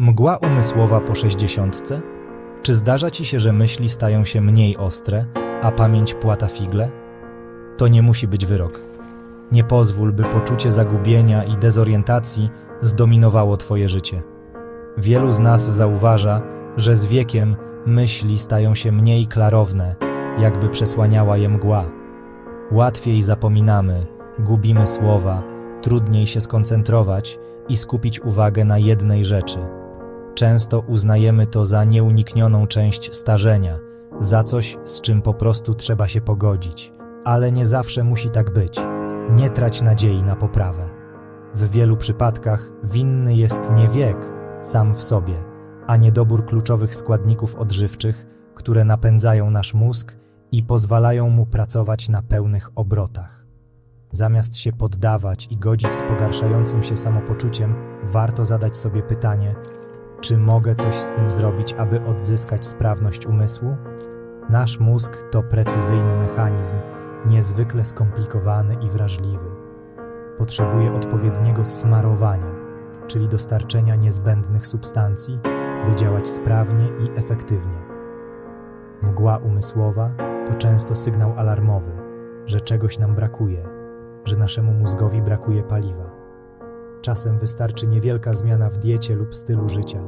Mgła umysłowa po sześćdziesiątce? Czy zdarza ci się, że myśli stają się mniej ostre, a pamięć płata figle? To nie musi być wyrok. Nie pozwól, by poczucie zagubienia i dezorientacji zdominowało twoje życie. Wielu z nas zauważa, że z wiekiem myśli stają się mniej klarowne, jakby przesłaniała je mgła. Łatwiej zapominamy, gubimy słowa, trudniej się skoncentrować i skupić uwagę na jednej rzeczy. Często uznajemy to za nieuniknioną część starzenia, za coś, z czym po prostu trzeba się pogodzić. Ale nie zawsze musi tak być. Nie trać nadziei na poprawę. W wielu przypadkach winny jest nie wiek sam w sobie, a niedobór kluczowych składników odżywczych, które napędzają nasz mózg i pozwalają mu pracować na pełnych obrotach. Zamiast się poddawać i godzić z pogarszającym się samopoczuciem, warto zadać sobie pytanie: czy mogę coś z tym zrobić, aby odzyskać sprawność umysłu? Nasz mózg to precyzyjny mechanizm, niezwykle skomplikowany i wrażliwy. Potrzebuje odpowiedniego smarowania, czyli dostarczenia niezbędnych substancji, by działać sprawnie i efektywnie. Mgła umysłowa to często sygnał alarmowy, że czegoś nam brakuje, że naszemu mózgowi brakuje paliwa. Czasem wystarczy niewielka zmiana w diecie lub stylu życia,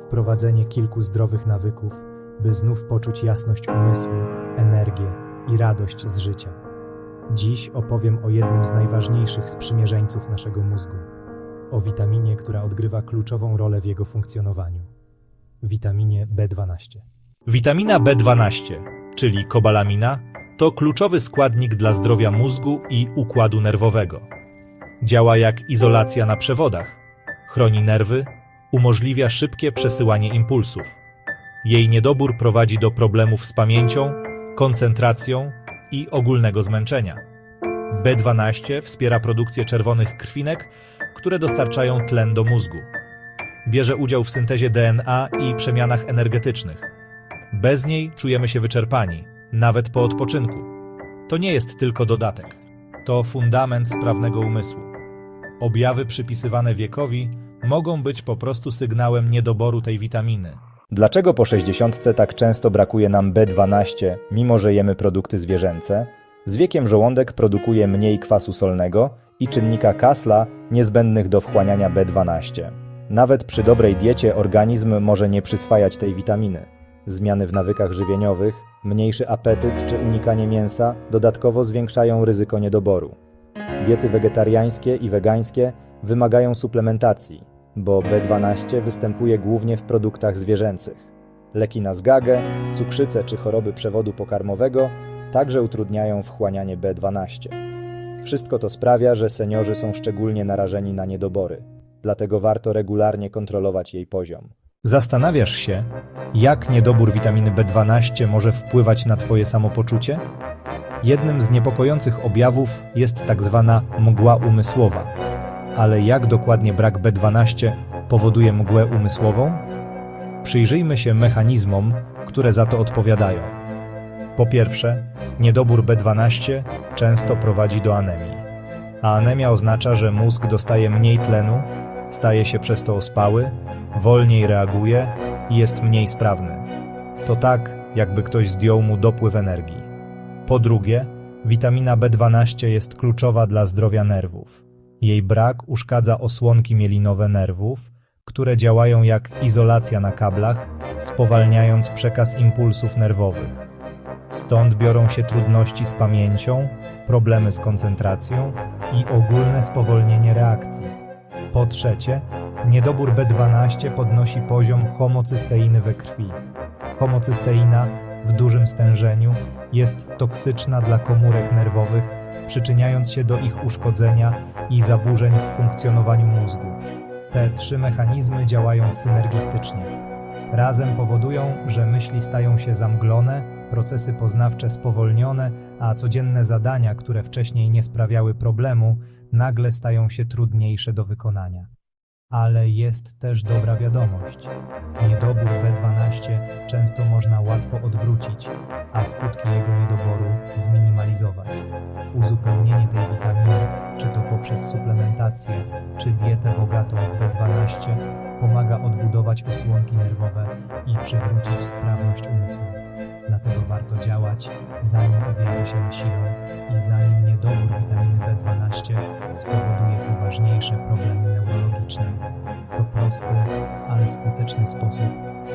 wprowadzenie kilku zdrowych nawyków, by znów poczuć jasność umysłu, energię i radość z życia. Dziś opowiem o jednym z najważniejszych sprzymierzeńców naszego mózgu o witaminie, która odgrywa kluczową rolę w jego funkcjonowaniu witaminie B12. Witamina B12, czyli kobalamina, to kluczowy składnik dla zdrowia mózgu i układu nerwowego. Działa jak izolacja na przewodach, chroni nerwy, umożliwia szybkie przesyłanie impulsów. Jej niedobór prowadzi do problemów z pamięcią, koncentracją i ogólnego zmęczenia. B12 wspiera produkcję czerwonych krwinek, które dostarczają tlen do mózgu. Bierze udział w syntezie DNA i przemianach energetycznych. Bez niej czujemy się wyczerpani, nawet po odpoczynku. To nie jest tylko dodatek. To fundament sprawnego umysłu. Objawy przypisywane wiekowi mogą być po prostu sygnałem niedoboru tej witaminy. Dlaczego po 60 tak często brakuje nam B12, mimo że jemy produkty zwierzęce? Z wiekiem żołądek produkuje mniej kwasu solnego i czynnika Kasla niezbędnych do wchłaniania B12. Nawet przy dobrej diecie organizm może nie przyswajać tej witaminy. Zmiany w nawykach żywieniowych, mniejszy apetyt czy unikanie mięsa dodatkowo zwiększają ryzyko niedoboru. Diety wegetariańskie i wegańskie wymagają suplementacji, bo B12 występuje głównie w produktach zwierzęcych. Leki na zgagę, cukrzycę czy choroby przewodu pokarmowego także utrudniają wchłanianie B12. Wszystko to sprawia, że seniorzy są szczególnie narażeni na niedobory, dlatego warto regularnie kontrolować jej poziom. Zastanawiasz się, jak niedobór witaminy B12 może wpływać na Twoje samopoczucie? Jednym z niepokojących objawów jest tak zwana mgła umysłowa. Ale jak dokładnie brak B12 powoduje mgłę umysłową? Przyjrzyjmy się mechanizmom, które za to odpowiadają. Po pierwsze, niedobór B12 często prowadzi do anemii. A anemia oznacza, że mózg dostaje mniej tlenu, staje się przez to ospały, wolniej reaguje i jest mniej sprawny. To tak, jakby ktoś zdjął mu dopływ energii. Po drugie, witamina B12 jest kluczowa dla zdrowia nerwów. Jej brak uszkadza osłonki mielinowe nerwów, które działają jak izolacja na kablach, spowalniając przekaz impulsów nerwowych. Stąd biorą się trudności z pamięcią, problemy z koncentracją i ogólne spowolnienie reakcji. Po trzecie, niedobór B12 podnosi poziom homocysteiny we krwi. Homocysteina w dużym stężeniu jest toksyczna dla komórek nerwowych, przyczyniając się do ich uszkodzenia i zaburzeń w funkcjonowaniu mózgu. Te trzy mechanizmy działają synergistycznie. Razem powodują, że myśli stają się zamglone, procesy poznawcze spowolnione, a codzienne zadania, które wcześniej nie sprawiały problemu, nagle stają się trudniejsze do wykonania. Ale jest też dobra wiadomość. Niedobór B12 często można łatwo odwrócić, a skutki jego niedoboru zminimalizować. Uzupełnienie tej witaminy, czy to poprzez suplementację, czy dietę bogatą w B12, Pomaga odbudować osłonki nerwowe i przywrócić sprawność umysłu. Dlatego warto działać, zanim objawi się na siłę i zanim niedobór witaminy B12 spowoduje poważniejsze problemy To prosty, ale skuteczny sposób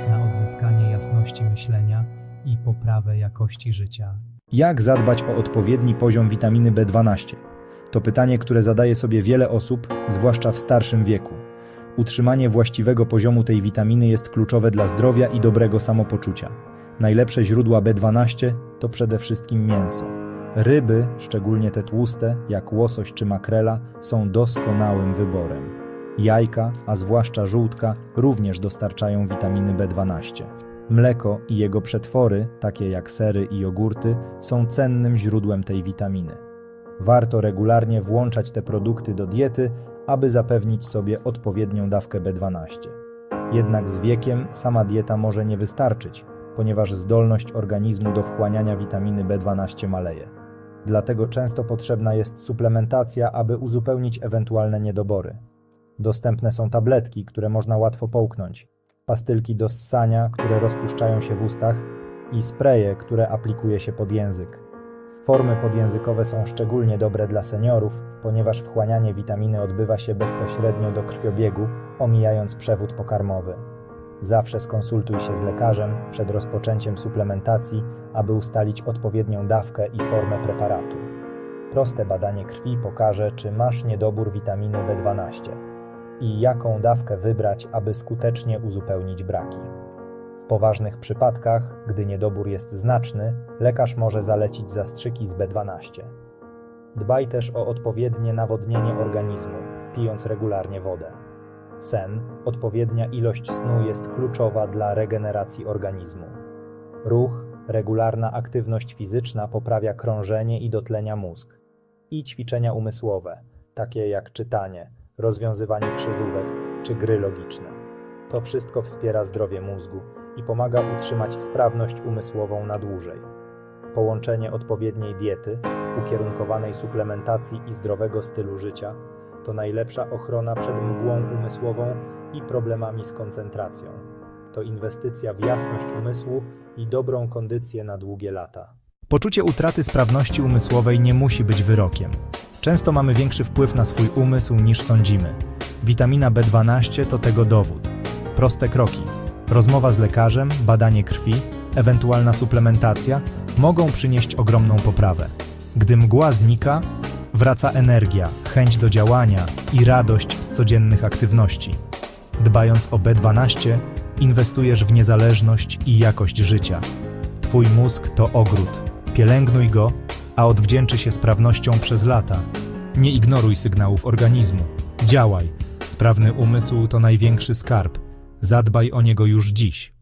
na odzyskanie jasności myślenia i poprawę jakości życia. Jak zadbać o odpowiedni poziom witaminy B12? To pytanie, które zadaje sobie wiele osób, zwłaszcza w starszym wieku. Utrzymanie właściwego poziomu tej witaminy jest kluczowe dla zdrowia i dobrego samopoczucia. Najlepsze źródła B12 to przede wszystkim mięso. Ryby, szczególnie te tłuste, jak łosoś czy makrela, są doskonałym wyborem. Jajka, a zwłaszcza żółtka, również dostarczają witaminy B12. Mleko i jego przetwory, takie jak sery i jogurty, są cennym źródłem tej witaminy. Warto regularnie włączać te produkty do diety, aby zapewnić sobie odpowiednią dawkę B12. Jednak z wiekiem sama dieta może nie wystarczyć, ponieważ zdolność organizmu do wchłaniania witaminy B12 maleje. Dlatego często potrzebna jest suplementacja, aby uzupełnić ewentualne niedobory. Dostępne są tabletki, które można łatwo połknąć, pastylki do ssania, które rozpuszczają się w ustach i spreje, które aplikuje się pod język. Formy podjęzykowe są szczególnie dobre dla seniorów, ponieważ wchłanianie witaminy odbywa się bezpośrednio do krwiobiegu, omijając przewód pokarmowy. Zawsze skonsultuj się z lekarzem przed rozpoczęciem suplementacji, aby ustalić odpowiednią dawkę i formę preparatu. Proste badanie krwi pokaże, czy masz niedobór witaminy B12 i jaką dawkę wybrać, aby skutecznie uzupełnić braki. W poważnych przypadkach, gdy niedobór jest znaczny, lekarz może zalecić zastrzyki z B12. Dbaj też o odpowiednie nawodnienie organizmu, pijąc regularnie wodę. Sen, odpowiednia ilość snu jest kluczowa dla regeneracji organizmu. Ruch, regularna aktywność fizyczna poprawia krążenie i dotlenia mózg. I ćwiczenia umysłowe, takie jak czytanie, rozwiązywanie krzyżówek czy gry logiczne. To wszystko wspiera zdrowie mózgu i pomaga utrzymać sprawność umysłową na dłużej. Połączenie odpowiedniej diety, ukierunkowanej suplementacji i zdrowego stylu życia to najlepsza ochrona przed mgłą umysłową i problemami z koncentracją. To inwestycja w jasność umysłu i dobrą kondycję na długie lata. Poczucie utraty sprawności umysłowej nie musi być wyrokiem. Często mamy większy wpływ na swój umysł niż sądzimy. Witamina B12 to tego dowód. Proste kroki. Rozmowa z lekarzem, badanie krwi, ewentualna suplementacja mogą przynieść ogromną poprawę. Gdy mgła znika, wraca energia, chęć do działania i radość z codziennych aktywności. Dbając o B12, inwestujesz w niezależność i jakość życia. Twój mózg to ogród. Pielęgnuj go, a odwdzięczy się sprawnością przez lata. Nie ignoruj sygnałów organizmu. Działaj. Sprawny umysł to największy skarb. Zadbaj o niego już dziś.